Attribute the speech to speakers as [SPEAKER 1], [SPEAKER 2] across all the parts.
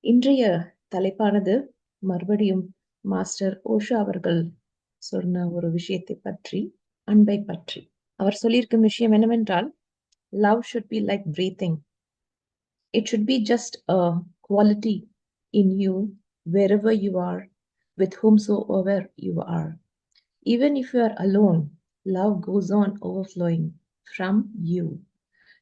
[SPEAKER 1] இன்றைய தலைப்பானது மறுபடியும் மாஸ்டர் ஓஷா அவர்கள் சொன்ன ஒரு விஷயத்தை பற்றி அன்பை பற்றி. அவர் சொல்லியிருக்கும் விஷயம் என்னவென்றால் love should be like breathing it should be just a quality in you wherever you are with whomsoever you are. Even if you are alone love goes on overflowing from you.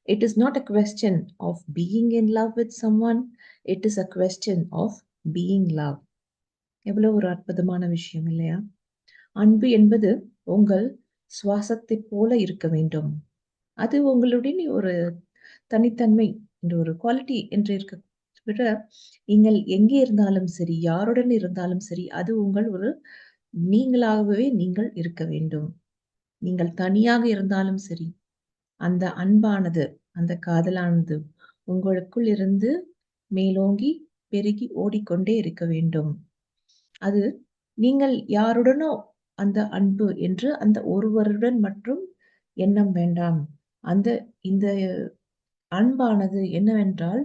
[SPEAKER 1] It is not a question of being in love with someone. It is a question of being love எவ்வளவு ஒரு அற்புதமான விஷயம் இல்லையா? அன்பு என்பது உங்கள் சுவாசத்தை போல இருக்க வேண்டும். அது உங்களுடைய ஒரு தனித்தன்மை என்ற ஒரு குவாலிட்டி என்று இருக்க விட நீங்கள் எங்கே இருந்தாலும் சரி யாருடன் இருந்தாலும் சரி அது உங்கள் ஒரு நீங்களாகவே நீங்கள் இருக்க வேண்டும். நீங்கள் தனியாக இருந்தாலும் சரி அந்த அன்பானது அந்த காதலானது உங்களுக்குள் இருந்து மேலோங்கி பெருகி ஓடிக்கொண்டே இருக்க வேண்டும். அது நீங்கள் யாருடனோ அந்த அன்பு என்று அந்த ஒருவருடன் மட்டும் எண்ணம் வேண்டாம். அந்த இந்த அன்பானது என்னவென்றால்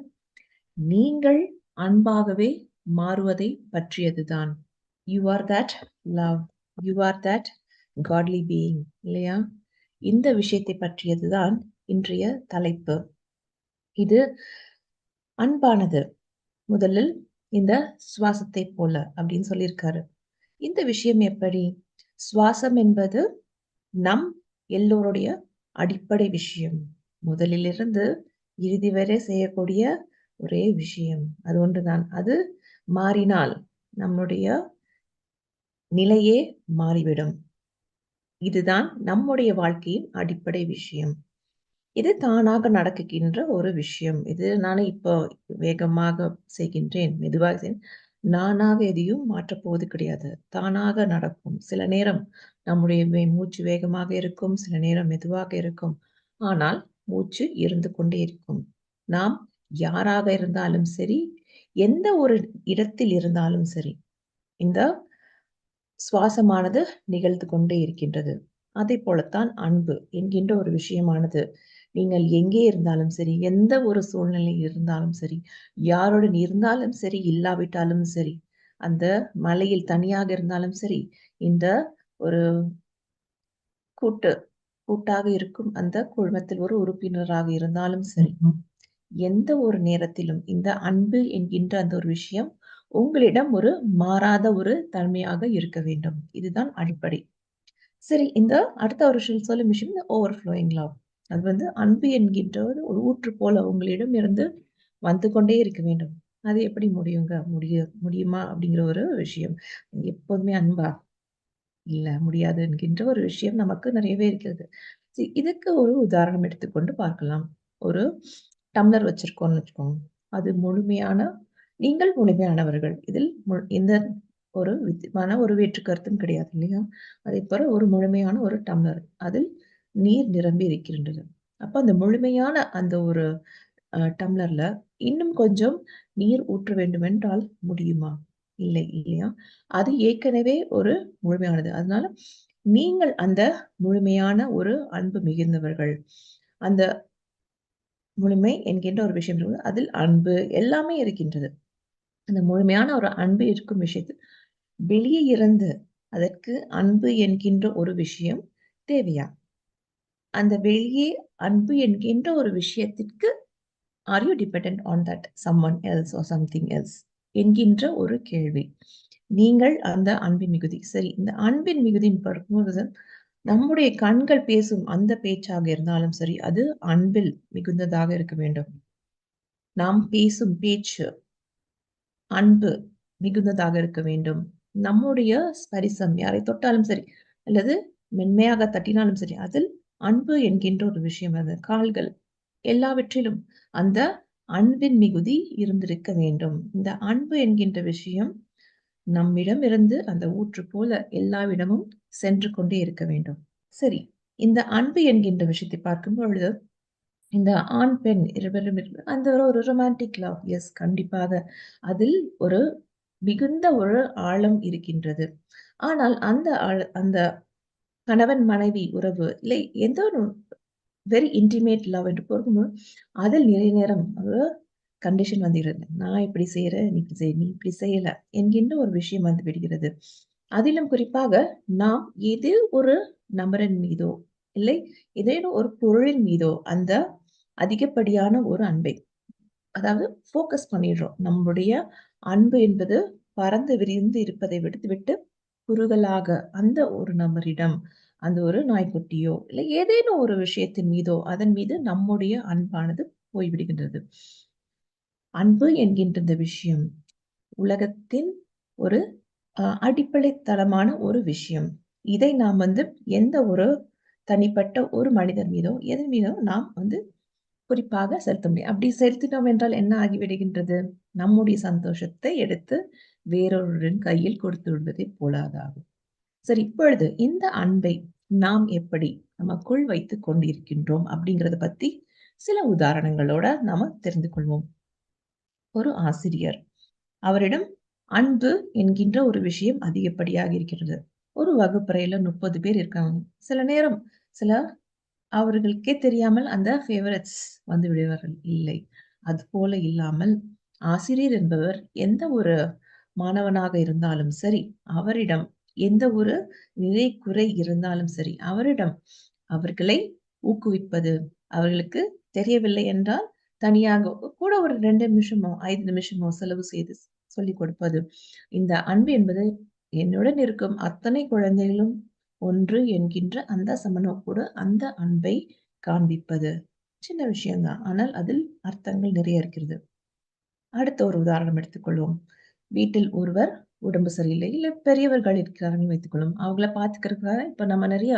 [SPEAKER 1] நீங்கள் அன்பாகவே மாறுவதை பற்றியதுதான். You are that love you are that godly being இல்லையா? இந்த விஷயத்தை பற்றியதுதான் இன்றைய தலைப்பு. இது அன்பானது. முதலில் இந்த சுவாசத்தை போல அப்படின்னு சொல்லியிருக்காரு. இந்த விஷயம் எப்படி? சுவாசம் என்பது நம் எல்லோருடைய அடிப்படை விஷயம். முதலிலிருந்து இறுதி வரை செய்யக்கூடிய ஒரே விஷயம். அது ஒன்றுதான். அது மாறினால் நம்முடைய நிலையே மாறிவிடும். இதுதான் நம்முடைய வாழ்க்கையின் அடிப்படை விஷயம். இது தானாக நடக்குகின்ற ஒரு விஷயம். இது நான் இப்போ வேகமாக செய்கின்றேன் மெதுவாக செய் நானாக எதையும் மாற்றப்போவது கிடையாது. தானாக நடக்கும். சில நேரம் நம்முடைய மூச்சு வேகமாக இருக்கும் சில நேரம் மெதுவாக இருக்கும். ஆனால் மூச்சு இருந்து கொண்டே இருக்கும். நாம் யாராக இருந்தாலும் சரி எந்த ஒரு இடத்தில் இருந்தாலும் சரி இந்த சுவாசமானது நிகழ்ந்து கொண்டே இருக்கின்றது. அதே போலத்தான் அன்பு என்கின்ற ஒரு விஷயமானது. நீங்கள் எங்கே இருந்தாலும் சரி எந்த ஒரு சூழ்நிலை இருந்தாலும் சரி யாருடன் இருந்தாலும் சரி இல்லாவிட்டாலும் சரி அந்த மலையில் தனியாக இருந்தாலும் சரி இந்த ஒரு கூட்டு கூட்டாக இருக்கும் அந்த குழுமத்தில் ஒரு உறுப்பினராக இருந்தாலும் சரி எந்த ஒரு நேரத்திலும் இந்த அன்பு என்கின்ற அந்த ஒரு விஷயம் உங்களிடம் ஒரு மாறாத ஒரு தன்மையாக இருக்க வேண்டும். இதுதான் அடிப்படை. சரி இந்த அடுத்த ஒரு சொல்லும் விஷயம் இந்த ஓவர் ஃப்ளோயிங் லவ் அது வந்து அன்பு என்கின்ற ஒரு ஊற்று போல உங்களிடம் இருந்து வந்து கொண்டே இருக்க வேண்டும். அது எப்படி முடியுங்க? முடிய முடியுமா அப்படிங்கிற ஒரு விஷயம். எப்போதுமே அன்பா? இல்ல முடியாது என்கின்ற ஒரு விஷயம் நமக்கு நிறையவே இருக்கிறது. இதுக்கு ஒரு உதாரணம் எடுத்துக்கொண்டு பார்க்கலாம். ஒரு டம்ளர் வச்சிருக்கோம்னு வச்சுக்கோங்க. அது முழுமையான நீங்கள் முழுமையானவர்கள். இதில் இந்த ஒரு மன ஒரு வேற்று கருத்தும் கிடையாது இல்லையா? அதே போல ஒரு முழுமையான ஒரு டம்ளர். அதில் நீர் நிரம்பி இருக்கின்றது. அப்ப அந்த முழுமையான அந்த ஒரு டம்ளர்ல இன்னும் கொஞ்சம் நீர் ஊற்ற வேண்டும் என்றால் முடியுமா? இல்லை இல்லையா? அது ஏற்கனவே ஒரு முழுமையானது. அதனால நீங்கள் அந்த முழுமையான ஒரு அன்பு மிகுந்தவர்கள். அந்த முழுமை என்கின்ற ஒரு விஷயம் இருக்குது. அதில் அன்பு எல்லாமே இருக்கின்றது. அந்த முழுமையான ஒரு அன்பு இருக்கும் விஷயத்தில் வெளியே இருந்து அதற்கு அன்பு என்கின்ற ஒரு விஷயம் தேவையா? அந்த வெளியே அன்பு என்கின்ற ஒரு விஷயத்திற்கு are you depend on that someone else or something else என்கின்ற ஒரு கேள்வி. நீங்கள் அந்த அன்பின் மிகுதி சரி இந்த அன்பின் மிகுதியின் பார்க்கும்போது நம்முடைய கண்கள் பேசும் அந்த பேச்சாக இருந்தாலும் சரி அது அன்பில் மிகுந்ததாக இருக்க வேண்டும். நாம் பேசும் பேச்சு அன்பு மிகுந்ததாக இருக்க வேண்டும். நம்முடைய ஸ்பரிசம் யாரை தொட்டாலும் சரி அல்லது மென்மையாக தட்டினாலும் சரி அதில் அன்பு என்கின்ற ஒரு விஷயம் அது. கால்கள் எல்லாவற்றிலும் அந்த அன்பின் மிகுதி இருந்திருக்க வேண்டும். இந்த அன்பு என்கின்ற விஷயம் நம்மிடம் இருந்து அந்த ஊற்று போல எல்லாவிடமும் சென்று கொண்டே இருக்க வேண்டும். சரி இந்த அன்பு என்கின்ற விஷயத்தை பார்க்கும் பொழுது இந்த ஆண் பெண் இருவரும் அந்த ஒரு ரொமான்டிக் லவ் எஸ் கண்டிப்பாக. அதில் ஒரு மிகுந்த ஒரு ஆழம் இருக்கின்றது. ஆனால் அந்த ஆழ அந்த கணவன் மனைவி உறவு இல்லை எந்த ஒரு வெரி இன்டிமேட் லவ் என்று போகும்போது அதில் நிறைய நேரம் ஒரு கண்டிஷன் வந்துகிறது நான் இப்படி செய்யறேன் நீ இப்படி செய் நீ இப்படி செய்யல என்கின்ற ஒரு விஷயம் வந்து விடுகிறது. அதிலும் குறிப்பாக நாம் எது ஒரு நபரின் மீதோ இல்லை ஏதேனும் ஒரு பொருளின் மீதோ அந்த அதிகப்படியான ஒரு அன்பை. அதாவது ஃபோக்கஸ் பண்ணிடுறோம். நம்முடைய அன்பு என்பது பறந்து விரிந்து இருப்பதை விடுத்துவிட்டு குறுகலாக அந்த ஒரு நபரிடம் அந்த ஒரு நாய்க்குட்டியோ இல்லை ஏதேனும் ஒரு விஷயத்தின் மீதோ அதன் மீது நம்முடைய அன்பானது போய்விடுகின்றது. அன்பு என்கின்ற இந்த விஷயம் உலகத்தின் ஒரு அடிப்படை தளமான ஒரு விஷயம். இதை நாம் வந்து எந்த ஒரு தனிப்பட்ட ஒரு மனிதர் மீதோ எதன் மீதோ நாம் வந்து குறிப்பாக செலுத்த முடியும். அப்படி செலுத்தினோம் என்றால் என்ன ஆகிவிடுகின்றது நம்முடைய சந்தோஷத்தை எடுத்து வேறொருடன் கையில் கொடுத்து விடுவதை போலாதாகும். சரி இப்பொழுது இந்த அன்பை நாம் எப்படி நமக்குள் வைத்து கொண்டிருக்கின்றோம் அப்படிங்கிறத பத்தி சில உதாரணங்களோட நாம தெரிந்து கொள்வோம். ஒரு ஆசிரியர் அவரிடம் அன்பு என்கின்ற ஒரு விஷயம் அதிகப்படியாக இருக்கிறது. ஒரு வகுப்பறையில முப்பது பேர் இருக்காங்க. சில நேரம் சில அவர்களுக்கே தெரியாமல் அந்த ஃபேவரட்ஸ் வந்து விடுவார்கள். இல்லை. அது போல இல்லாமல் ஆசிரியர் என்பவர் எந்த ஒரு மாணவனாக இருந்தாலும் சரி அவரிடம் எந்த ஒரு நிறை குறை இருந்தாலும் சரி அவரிடம் அவர்களை ஊக்குவிப்பது அவர்களுக்கு தெரியவில்லை என்றால் தனியாக கூட ஒரு ரெண்டு நிமிஷமோ ஐந்து நிமிஷமோ செலவு செய்து சொல்லிக் கொடுப்பது. இந்த அன்பு என்பது என்னுடன் இருக்கும் அத்தனை குழந்தைகளும் ஒன்று என்கின்ற அந்த சமநோக்கோடு அந்த அன்பை காண்பிப்பது. சின்ன விஷயம்தான். ஆனால் அதில் அர்த்தங்கள் நிறைய இருக்கிறது. அடுத்த ஒரு உதாரணம் எடுத்துக்கொள்வோம். வீட்டில் ஒருவர் உடம்பு சரியில்லை இல்லை பெரியவர்கள் இருக்கிறார்கள் வைத்துக்கொள்ளும் அவங்கள பார்த்துக்கிறதுக்காக இப்ப நம்ம நிறைய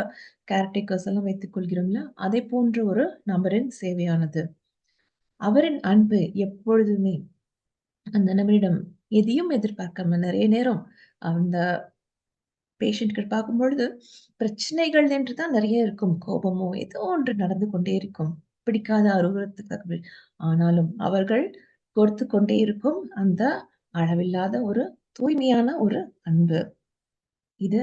[SPEAKER 1] கேர்டேக்கர்ஸ் எல்லாம் வைத்துக் கொள்கிறோம்ல அதை போன்ற ஒரு நபரின் சேவையானது. அவரின் அன்பு எப்பொழுதுமே அந்த நபரிடம் எதையும் எதிர்பார்க்காம நிறைய நேரம் அந்த பேஷண்ட்கள் பார்க்கும் பொழுது பிரச்சனைகள் என்று தான் நிறைய இருக்கும். கோபமோ ஏதோ ஒன்று நடந்து கொண்டே இருக்கும். பிடிக்காத அருவத்துக்கு ஆனாலும் அவர்கள் கொடுத்து கொண்டே இருக்கும் அந்த அளவில்லாத ஒரு தூய்மையான ஒரு அன்பு. இது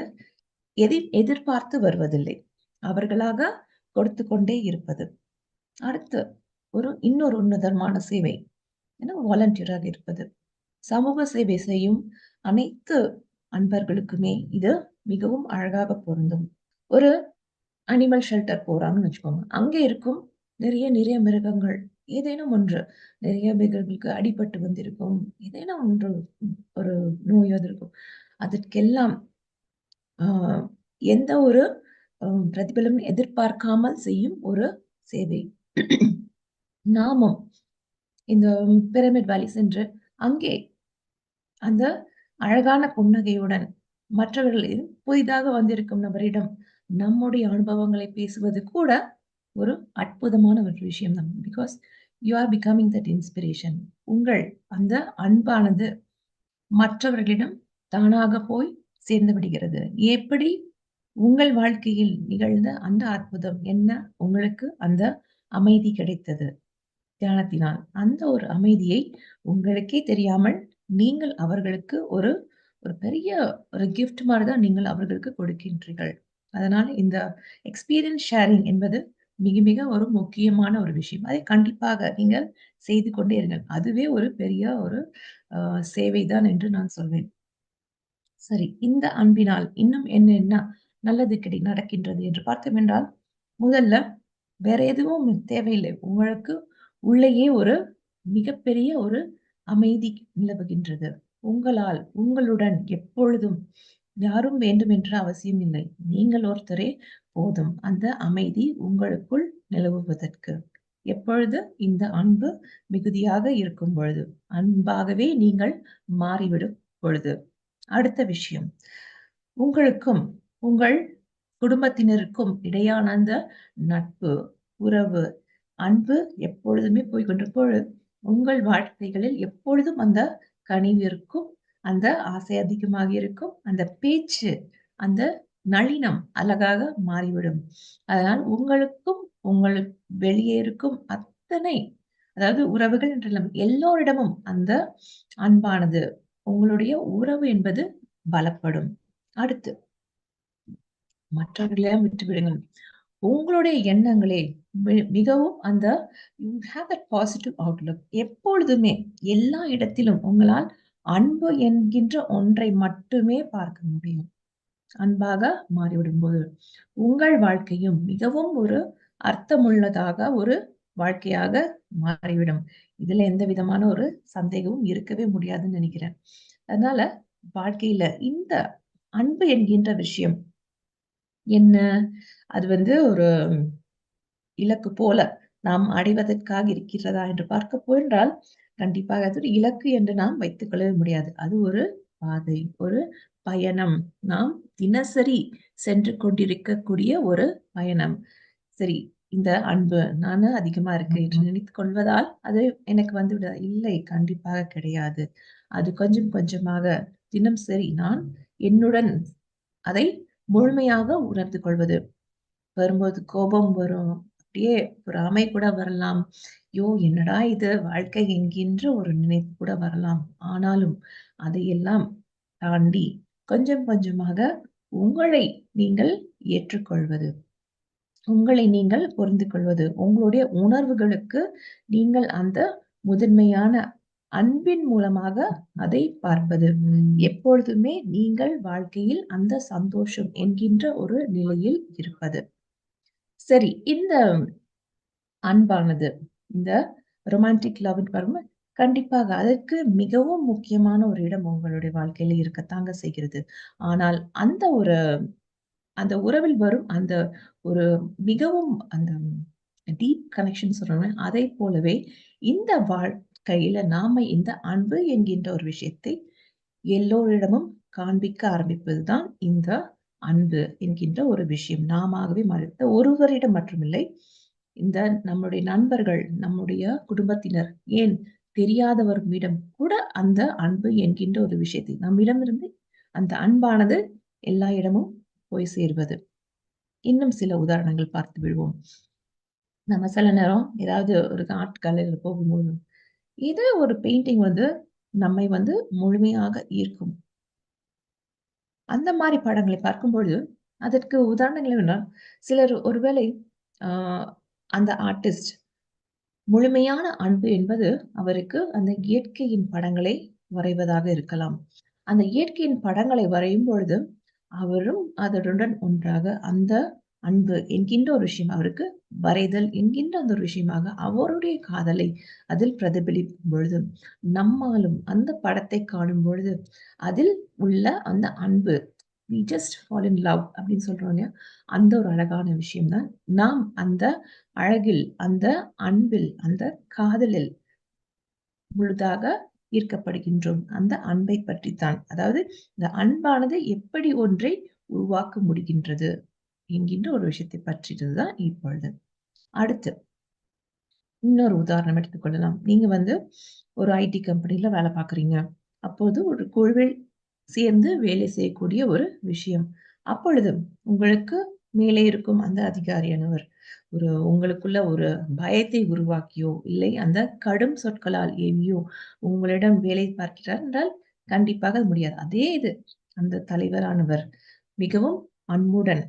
[SPEAKER 1] எதிர் எதிர்பார்த்து வருவதில்லை. அவர்களாக கொடுத்து கொண்டே இருப்பது. அடுத்து ஒரு இன்னொரு உன்னதமான சேவை. ஏன்னா வாலண்டியராக இருப்பது. சமூக சேவை செய்யும் அனைத்து அன்பர்களுக்குமே இது மிகவும் அழகாக பொருந்தும். ஒரு அனிமல் ஷெல்டர் போறாங்கன்னு வச்சுக்கோங்க. அங்கே இருக்கும் நிறைய நிறைய மிருகங்கள் ஏதேனும் ஒன்று நிறைய மிருகங்களுக்கு அடிபட்டு வந்திருக்கும் ஏதேனும் ஒன்று ஒரு நோய் வந்திருக்கும் அதற்கெல்லாம் ஆஹ் எந்த ஒரு பிரதிபலம் எதிர்பார்க்காமல் செய்யும் ஒரு சேவை. நாமும் இந்த பிரமிட் வேலி சென்று அங்கே அந்த அழகான புன்னகையுடன் மற்றவர்களில் புதிதாக வந்திருக்கும் நபரிடம் நம்முடைய அனுபவங்களை பேசுவது கூட ஒரு அற்புதமான ஒரு விஷயம் தான். Because you are becoming that inspiration உங்கள் அந்த அன்பானது மற்றவர்களிடம் தானாக போய் சேர்ந்து விடுகிறது. எப்படி உங்கள் வாழ்க்கையில் நிகழ்ந்த அந்த அற்புதம்? என்ன உங்களுக்கு அந்த அமைதி கிடைத்தது? தியானத்தினால் அந்த ஒரு அமைதியை உங்களுக்கே தெரியாமல் நீங்கள் அவர்களுக்கு ஒரு ஒரு பெரிய ஒரு கிஃப்ட் மாதிரி தான் நீங்கள் அவர்களுக்கு கொடுக்கின்றீர்கள். அதனால் இந்த எக்ஸ்பீரியன்ஸ் ஷேரிங் என்பது மிக மிக ஒரு முக்கியமான ஒரு விஷயம். அதை கண்டிப்பாக நீங்கள் செய்து கொண்டே இருங்கள். அதுவே ஒரு பெரிய ஒரு சேவைதான் என்று நான் சொல்வேன். சரி இந்த அன்பினால் இன்னும் என்ன என்ன நல்லது கிடை நடக்கின்றது என்று பார்த்தோம் என்றால் முதல்ல வேற எதுவும் தேவையில்லை. உங்களுக்கு உள்ளேயே ஒரு மிகப்பெரிய ஒரு அமைதி நிலவுகின்றது. உங்களால் உங்களுடன் எப்பொழுதும் யாரும் வேண்டும் என்ற அவசியம் இல்லை. நீங்கள் ஒருத்தரே போதும். அந்த அமைதி உங்களுக்குள் நிலவுவதற்கு. எப்பொழுது? இந்த அன்பு மிகுதியாக இருக்கும் பொழுது. அன்பாகவே நீங்கள் மாறிவிடும் பொழுது. அடுத்த விஷயம். உங்களுக்கும் உங்கள் குடும்பத்தினருக்கும் இடையான அந்த நட்பு உறவு அன்பு எப்பொழுதுமே போய்கொண்டிருப்பொழுது உங்கள் வாழ்க்கைகளில் எப்பொழுதும் அந்த கனிவு இருக்கும் அந்த ஆசை அதிகமாக இருக்கும் அந்த பேச்சு அந்த நளினம் அழகாக மாறிவிடும். அதனால் உங்களுக்கும் உங்கள் வெளியே இருக்கும் அத்தனை அதாவது உறவுகள் என்றெல்லாம் எல்லோரிடமும் அந்த அன்பானது உங்களுடைய உறவு என்பது பலப்படும். அடுத்து மற்றவர்களிடம் விட்டுவிடுங்கள். உங்களுடைய எண்ணங்களே மிகவும் அந்த you have that positive outlook எப்பொழுதுமே எல்லா இடத்திலும் உங்களால் அன்பு என்கின்ற ஒன்றை மட்டுமே பார்க்க முடியும். அன்பாக மாறிவிடும்போது உங்கள் வாழ்க்கையும் மிகவும் ஒரு அர்த்தமுள்ளதாக ஒரு வாழ்க்கையாக மாறிவிடும். இதுல எந்த விதமான ஒரு சந்தேகமும் இருக்கவே முடியாதுன்னு நினைக்கிறேன். அதனால வாழ்க்கையில இந்த அன்பு என்கின்ற விஷயம் என்ன? அது வந்து ஒரு இலக்கு போல நாம் அடைவதற்காக இருக்கிறதா என்று பார்க்க போன்றால் கண்டிப்பாக அது ஒரு இலக்கு என்று நாம் வைத்துக் கொள்ளவே முடியாது. அது ஒரு பாதை ஒரு பயணம். நாம் தினசரி சென்று கொண்டிருக்கக்கூடிய ஒரு பயணம். சரி இந்த அன்பு நானு அதிகமா இருக்கு என்று நினைத்துக் கொள்வதால் அது எனக்கு வந்து விட இல்லை கண்டிப்பாக கிடையாது. அது கொஞ்சம் கொஞ்சமாக தினம் சரி நான் என்னுடன் அதை முழுமையாக உணர்ந்து கொள்வது. வரும்போது கோபம் வரும் அப்படியே பொறாமை கூட வரலாம். யோ என்னடா இது? வாழ்க்கை என்கின்ற ஒரு நினைப்பு கூட வரலாம். ஆனாலும் அதையெல்லாம் தாண்டி கொஞ்சம் கொஞ்சமாக உங்களை நீங்கள் ஏற்றுக்கொள்வது உங்களை நீங்கள் புரிந்து கொள்வது உங்களுடைய உணர்வுகளுக்கு நீங்கள் அந்த முதன்மையான அன்பின் மூலமாக அதை பார்ப்பது. எப்பொழுதுமே நீங்கள் வாழ்க்கையில் அந்த சந்தோஷம் என்கின்ற ஒரு நிலையில் இருப்பது. சரி இந்த அன்பானது இந்த ரொமான்டிக் லவ் பாருங்க கண்டிப்பாக அதற்கு மிகவும் முக்கியமான ஒரு இடம் உங்களுடைய வாழ்க்கையில இருக்கத்தாங்க செய்கிறது. ஆனால் அந்த ஒரு அந்த உறவில் வரும் அந்த ஒரு மிகவும் அந்த டீப் கனெக்ஷன் சொல்றோமே அதை போலவே இந்த வாழ்க்கையில நாம இந்த அன்பு என்கின்ற ஒரு விஷயத்தை எல்லோரிடமும் காண்பிக்க ஆரம்பிப்பதுதான் இந்த அன்பு என்கின்ற ஒரு விஷயம். நாமவே மறுத்த ஒருவரிடம் மட்டுமில்லை இந்த நம்முடைய நண்பர்கள் நம்முடைய குடும்பத்தினர் ஏன் தெரியாதவர்களிடம் கூட அந்த அன்பு என்கின்ற ஒரு விஷயத்தை நம்மிடமிருந்து அந்த அன்பானது எல்லா இடமும் போய் சேர்வது. இன்னும் சில உதாரணங்கள் பார்த்து விடுவோம். நம்ம சில நேரம் ஏதாவது ஒரு ஆர்ட் கலையில் போகும்போது இது ஒரு பெயிண்டிங் வந்து நம்மை வந்து முழுமையாக ஈர்க்கும். அந்த மாதிரி படங்களை பார்க்கும்பொழுது அதற்கு உதாரணங்கள் என்னன்னா சிலர் ஒருவேளை ஆஹ் அந்த ஆர்டிஸ்ட் முழுமையான அன்பு என்பது அவருக்கு அந்த இயற்கையின் படங்களை வரைவதாக இருக்கலாம். அந்த இயற்கையின் படங்களை வரையும் பொழுது அவரும் அதனுடன் ஒன்றாக அந்த அன்பு என்கின்ற ஒரு விஷயம் அவருக்கு வரைதல் என்கின்ற அந்த ஒரு விஷயமாக அவருடைய காதலை அதில் பிரதிபலிக்கும் பொழுது நம்மாலும் அந்த படத்தை காணும் பொழுது அதில் உள்ள அந்த அன்பு we just fall in love அப்படின்னு சொல்றோம் இல்லையா? அந்த ஒரு அழகான விஷயம்தான். நாம் அந்த அழகில் அந்த அன்பில் அந்த காதலில் முழுதாக ஈர்க்கப்படுகின்றோம். அந்த அன்பை பற்றித்தான். அதாவது இந்த அன்பானது எப்படி ஒன்றை உருவாக்க முடிகின்றது? என்கின்ற ஒரு விஷயத்தை பற்றியதுதான் இப்பொழுது. அடுத்து இன்னொரு உதாரணம் எடுத்துக்கொள்ளலாம் நீங்க வந்து ஒரு ஐடி கம்பெனில வேலை பார்க்குறீங்க. அப்போது ஒரு குழுவில் சேர்ந்து வேலை செய்யக்கூடிய ஒரு விஷயம். அப்பொழுது உங்களுக்கு மேலே இருக்கும் அந்த அதிகாரியானவர் ஒரு உங்களுக்குள்ள ஒரு பயத்தை உருவாக்கியோ இல்லை அந்த கடும் சொற்களால் ஏவியோ உங்களிடம் வேலை பார்க்கிறார் என்றால் கண்டிப்பாக முடியாது. அதே இது அந்த தலைவரானவர் மிகவும் அன்புடன்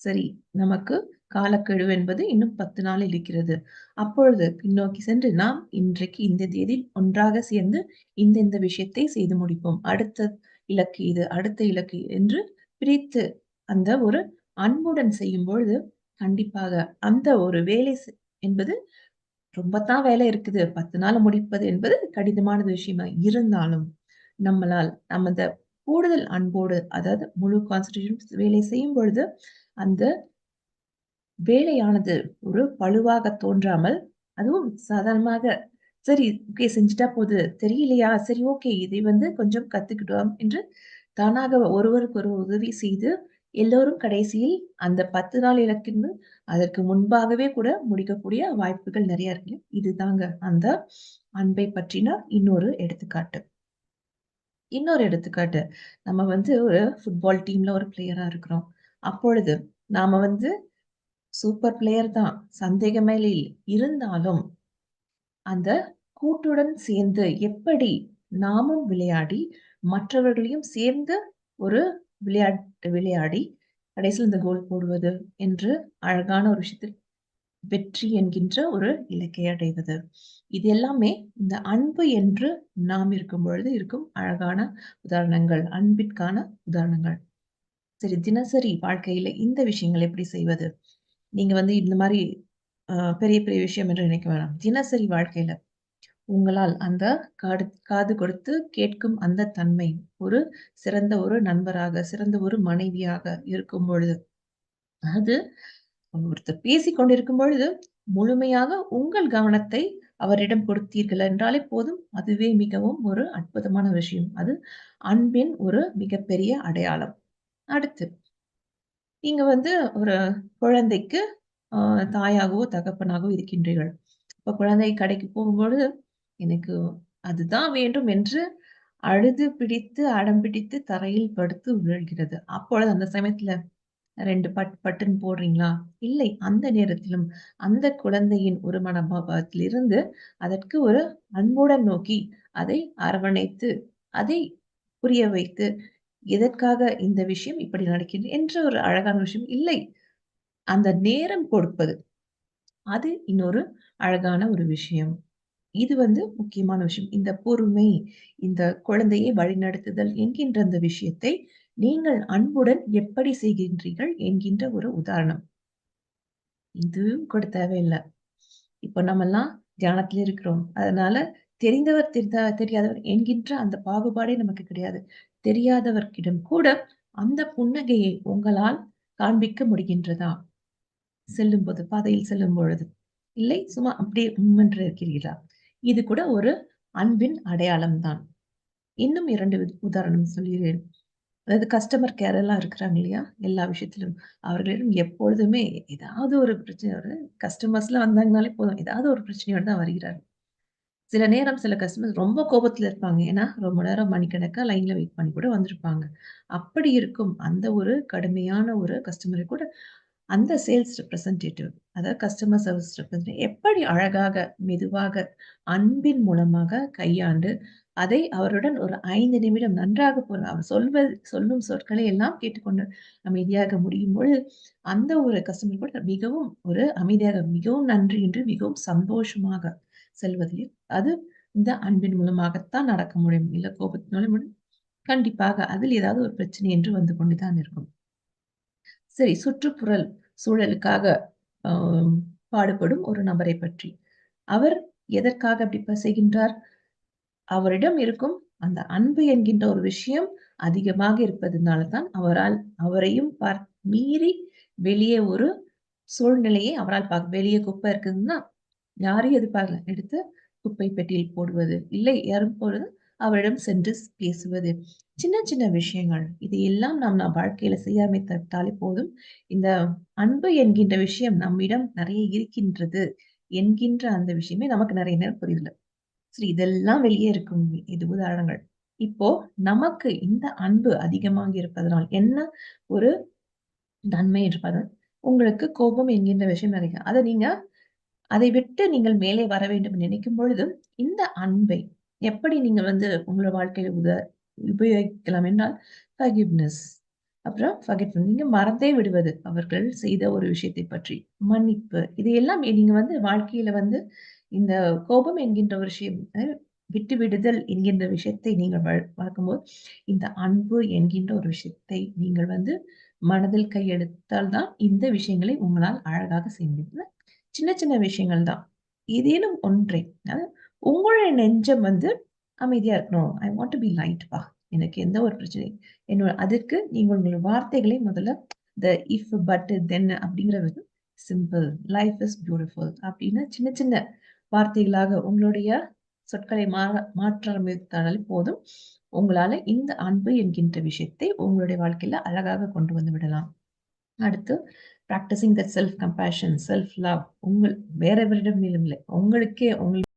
[SPEAKER 1] சரி நமக்கு காலக்கெடு என்பது இன்னும் பத்து நாள் இருக்கிறது. அப்பொழுது பின்னோக்கி சென்று நாம் இன்றைக்கு இந்த தேதி ஒன்றாக சேர்ந்து இந்த இந்த விஷயத்தை செய்து முடிப்போம். அடுத்த இலக்கு இது அடுத்த இலக்கு என்று பிரித்து அந்த ஒரு அன்புடன் செய்யும் பொழுது கண்டிப்பாக அந்த ஒரு வேலை என்பது ரொம்பத்தான் வேலை இருக்குது. பத்து நாள் முடிப்பது என்பது கடினமானது விஷயமா இருந்தாலும் நம்மளால் நமது கூடுதல் அன்போடு அதாவது முழு கான்சன்ட்ரேஷன் வேலை செய்யும் பொழுது அந்த வேலையானது ஒரு பழுவாக தோன்றாமல் அதுவும் சாதாரணமாக சரி ஓகே செஞ்சுட்டா போது தெரியலையா? சரி ஓகே இதை வந்து கொஞ்சம் கத்துக்கிட்டோம் என்று தானாக ஒருவருக்கு ஒரு உதவி செய்து எல்லோரும் கடைசியில் அந்த பத்து நாள் இலக்கின்னு அதற்கு முன்பாகவே கூட முடிக்கக்கூடிய வாய்ப்புகள் நிறைய இருக்கு. இதுதாங்க அந்த அன்பை பற்றின இன்னொரு எடுத்துக்காட்டு. இன்னொரு எடுத்துக்காட்டு. நம்ம வந்து ஒரு ஃபுட்பால் டீம்ல ஒரு பிளேயரா இருக்கிறோம். அப்பொழுது நாம வந்து சூப்பர் பிளேயர் தான். சந்தேகமே இருந்தாலும் அந்த கூட்டுடன் சேர்ந்து எப்படி நாமும் விளையாடி மற்றவர்களையும் சேர்ந்து ஒரு விளையாட்டு விளையாடி கடைசியில் இந்த கோல் போடுவது என்று அழகான ஒரு விஷயத்தில் வெற்றி என்கின்ற ஒரு இலக்கை அடைவது. இது எல்லாமே இந்த அன்பு என்று நாம் இருக்கும் பொழுது இருக்கும் அழகான உதாரணங்கள். அன்பிற்கான உதாரணங்கள். சரி தினசரி வாழ்க்கையில இந்த விஷயங்கள் எப்படி செய்வது? நீங்க வந்து இந்த மாதிரி பெரிய பெரிய விஷயம் என்று நினைக்க வேணாம். தினசரி வாழ்க்கையில உங்களால் அந்த காடு காது கொடுத்து கேட்கும் அந்த தன்மை ஒரு சிறந்த ஒரு நண்பராக, சிறந்த ஒரு மனைவியாக இருக்கும் பொழுது, அது ஒருத்தர் பேசி கொண்டிருக்கும் பொழுது, முழுமையாக உங்கள் கவனத்தை அவரிடம் கொடுத்தீர்கள் என்றாலே போதும். அதுவே மிகவும் ஒரு அற்புதமான விஷயம். அது அன்பின் ஒரு மிகப்பெரிய அடையாளம். அடுத்து, நீங்க வந்து ஒரு குழந்தைக்கு தாயாகவோ, தகப்பனாகவோ இருக்கின்றீர்கள். இப்ப குழந்தை கடைக்கு போகும்பொழுது, எனக்கு அதுதான் வேண்டும் என்று அழுது பிடித்து, அடம் பிடித்து தரையில் படுத்து விழுகிறது. அப்பொழுது அந்த சமயத்துல ரெண்டு பட் பட்டுன்னு போடுறீங்களா? இல்லை. அந்த நேரத்திலும் அந்த குழந்தையின் ஒரு மனோபாவத்திலிருந்து அதற்கு ஒரு அன்புடன் நோக்கி, அதை அரவணைத்து, அதை புரிய வைத்து, எதற்காக இந்த விஷயம் இப்படி நடக்கிறது என்ற ஒரு அழகான விஷயம் இல்லை. அந்த நேரம் கொடுப்பது. அது இன்னொரு அழகான ஒரு விஷயம். இது வந்து முக்கியமான விஷயம். இந்த பொறுமை, இந்த குழந்தையை வழிநடத்துதல் என்கின்ற அந்த விஷயத்தை நீங்கள் அன்புடன் எப்படி செய்கின்றீர்கள் என்கின்ற ஒரு உதாரணம். இதுவும் கூட தேவையில்லை இப்ப நம்மல்லாம் தியானத்துல இருக்கிறோம். அதனால தெரிந்தவர், தெரிந்த தெரியாதவர் என்கின்ற அந்த பாகுபாடே நமக்கு கிடையாது. தெரியாதவர்கிடம் கூட அந்த புன்னகையை உங்களால் காண்பிக்க முடிகின்றதா? செல்லும் போது பாதையில் செல்லும் பொழுது இல்லை சும்மா அப்படியே உம் இருக்கிறீர்களா? இது கூட ஒரு அன்பின் அடையாளம் தான். இன்னும் இரண்டு உதாரணம் சொல்கிறேன். அதாவது கஸ்டமர் கேர் எல்லாம் இருக்கிறாங்க இல்லையா? எல்லா விஷயத்திலும். அவர்களிடம் எப்பொழுதுமே ஏதாவது ஒரு பிரச்சனை வரும். கஸ்டமர்ஸ்லாம் வந்தாங்கனாலே போதும். ஏதாவது ஒரு பிரச்சனையோட தான் வருகிறார்கள். சில நேரம் சில கஸ்டமர்ஸ் ரொம்ப கோபத்துல இருப்பாங்க. ஏன்னா, ரொம்ப நேரம் மணிக்கணக்கா லைன்ல வெயிட் பண்ணி கூட வந்திருப்பாங்க. அப்படி இருக்கும் அந்த ஒரு கடுமையான ஒரு கஸ்டமரை கூட அந்த சேல்ஸ் ரெப்ரசன்டேட்டிவ் அதாவது கஸ்டமர் சர்வீஸ் ரெப்ரசன்டேட்டிவ் எப்படி அழகாக, மெதுவாக, அன்பின் மூலமாக கையாண்டு, அதை அவருடன் ஒரு ஐந்து நிமிடம் நன்றாக போன அவர் சொல்வது சொல்லும் சொற்களை எல்லாம் கேட்டுக்கொண்டு அமைதியாக முடியும்பொழுது, அந்த ஒரு கஸ்டமர் கூட மிகவும் ஒரு அமைதியாக, மிகவும் நன்றி என்று மிகவும் சந்தோஷமாக செல்வதில், அது இந்த அன்பின் மூலமாகத்தான் நடக்க முடியும். இல்லை கோபத்தினால முடியும். கண்டிப்பாக அதில் ஏதாவது ஒரு பிரச்சனை என்று வந்து கொண்டுதான் இருக்கும். சரி சுற்றுப்புறல் சூழலுக்காக பாடுபடும் ஒரு நபரை பற்றி. அவர் எதற்காக அப்படி செய்கின்றார்? அவரிடம் இருக்கும் அந்த அன்பு என்கின்ற ஒரு விஷயம் அதிகமாக இருப்பதனால தான் அவரால் அவரையும் பார் மீறி வெளியே ஒரு சூழ்நிலையை அவரால் பார்க்க வெளியே குப்பை இருக்குதுன்னா, யாரையும் எதிர்பார்க்கல. எடுத்து குப்பை பெட்டியில் போடுவது. இல்லை யாரும் பொழுது அவரிடம் சென்று பேசுவது. சின்ன சின்ன விஷயங்கள். இதையெல்லாம் நாம் நம் வாழ்க்கையில செய்ய ஆரம்பித்துவிட்டாலே போதும். இந்த அன்பு என்கின்ற விஷயம் நம்மிடம் நிறைய இருக்கின்றது என்கின்ற அந்த விஷயமே நமக்கு நிறைய நேரம் புரியல. சரி இதெல்லாம் வெளியே இருக்கும் இது உதாரணங்கள். இப்போ நமக்கு இந்த அன்பு அதிகமாக இருப்பதனால் என்ன ஒரு நன்மை என்று உங்களுக்கு கோபம் என்கின்ற விஷயம் நினைக்க அதை நீங்க அதை விட்டு நீங்கள் மேலே வர வேண்டும் நினைக்கும் பொழுது, இந்த அன்பை எப்படி நீங்க வந்து உங்களோட வாழ்க்கையில உத உபயோகிக்கலாம் என்றால், ஃபர்கிவ்னெஸ் அப்புறம் ஃபர்கெட் நீங்க மறந்தே விடுவது. அவர்கள் செய்த ஒரு விஷயத்தை பற்றி. மன்னிப்பு. இதையெல்லாம் நீங்க வந்து வாழ்க்கையில வந்து இந்த கோபம் என்கின்ற ஒரு விஷயம் விட்டு விடுதல் என்கின்ற விஷயத்தை நீங்கள் வளர்க்கும்போது, இந்த அன்பு என்கின்ற ஒரு விஷயத்தை நீங்கள் வந்து மனதில் கையெடுத்தால் தான் இந்த விஷயங்களை உங்களால் அழகாக செய்ய முடியும். சின்ன சின்ன விஷயங்கள் தான். ஏதேனும் ஒன்றே உங்களுடைய நெஞ்சம் வந்து அமைதியா இருக்கணும். I want to be light பா. எனக்கு எந்த ஒரு பிரச்சனையும் என்னோட அதற்கு நீங்கள் உங்களோட வார்த்தைகளை முதல்ல த இஃப், பட், தென் அப்படிங்கிற சிம்பிள். லைஃப் இஸ் பியூட்டிஃபுல் அப்படின்னு சின்ன சின்ன வார்த்தைகளாக உங்களுடைய சொற்களை மாற மாற்ற ஆரம்பித்தாலே போதும். உங்களால இந்த அன்பு என்கின்ற விஷயத்தை உங்களுடைய வாழ்க்கையில அழகாக கொண்டு வந்து விடலாம். அடுத்து practising the self compassion, self love உங்கள் வேறவரிடம் இல்லை. உங்களுக்கே உங்கள்